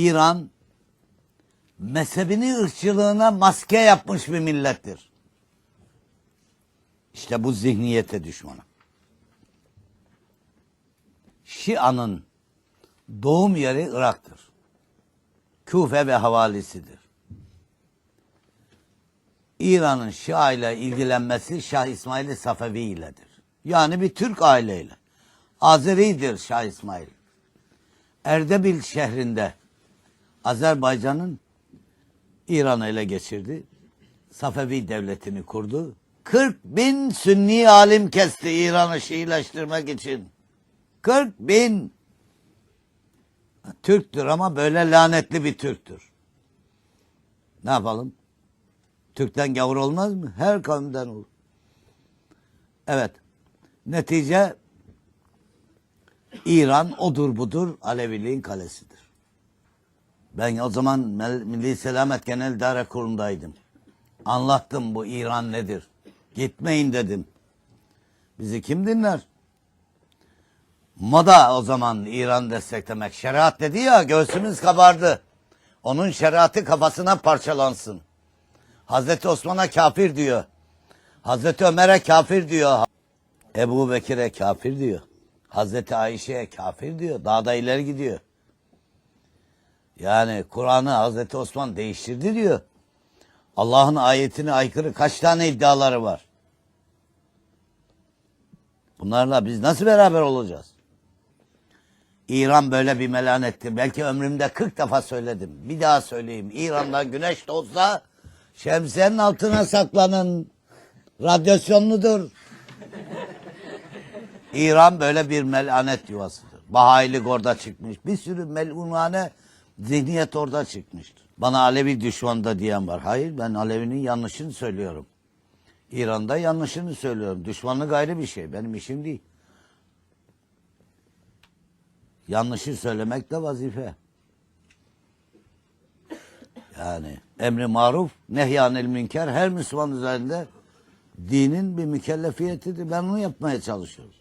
İran mezhebini ırkçılığına maske yapmış bir millettir. İşte bu zihniyete düşmanı. Şia'nın doğum yeri Irak'tır. Küfe ve havalisidir. İran'ın Şia ile ilgilenmesi Şah İsmail Safevi iledir. Yani bir Türk aileyle. Azeridir Şah İsmail. Erdebil şehrinde Azerbaycan'ın İran'ı ele geçirdi. Safevi devletini kurdu. 40 bin Sünni alim kesti İran'ı Şiileştirmek için. 40 bin. Türktür ama böyle lanetli bir Türktür. Ne yapalım? Türk'ten gavur olmaz mı? Her kavimden olur. Evet. Netice İran odur budur Aleviliğin kalesidir. Ben o zaman Milli Selamet Genel İdare Kurulu'ndaydım. Anlattım bu İran nedir. Gitmeyin dedim. Bizi kim dinler? Moda o zaman İran desteklemek. Şeriat dedi ya göğsümüz kabardı. Onun şeriatı kafasına parçalansın. Hazreti Osman'a kafir diyor. Hazreti Ömer'e kafir diyor. Ebu Bekir'e kafir diyor. Hazreti Ayşe'ye kafir diyor. Daha da ileri gidiyor. Yani Kur'an'ı Hazreti Osman değiştirdi diyor. Allah'ın ayetine aykırı kaç tane iddiaları var? Bunlarla biz nasıl beraber olacağız? İran böyle bir melanettir. Belki ömrümde 40 defa söyledim. Bir daha söyleyeyim. İran'dan güneş doğsa şemsiyenin altına saklanın. Radyasyonludur. İran böyle bir melanet yuvasıdır. Bahailik orada çıkmış. Bir sürü melunane zihniyet orada çıkmıştır. Bana Alevi düşmanı da diyen var. Hayır ben Alevi'nin yanlışını söylüyorum. İran'da yanlışını söylüyorum. Düşmanlık ayrı bir şey. Benim işim değil. Yanlışı söylemek de vazife. Yani emri maruf, nehyanil münker her Müslüman üzerinde dinin bir mükellefiyetidir. Ben onu yapmaya çalışıyorum.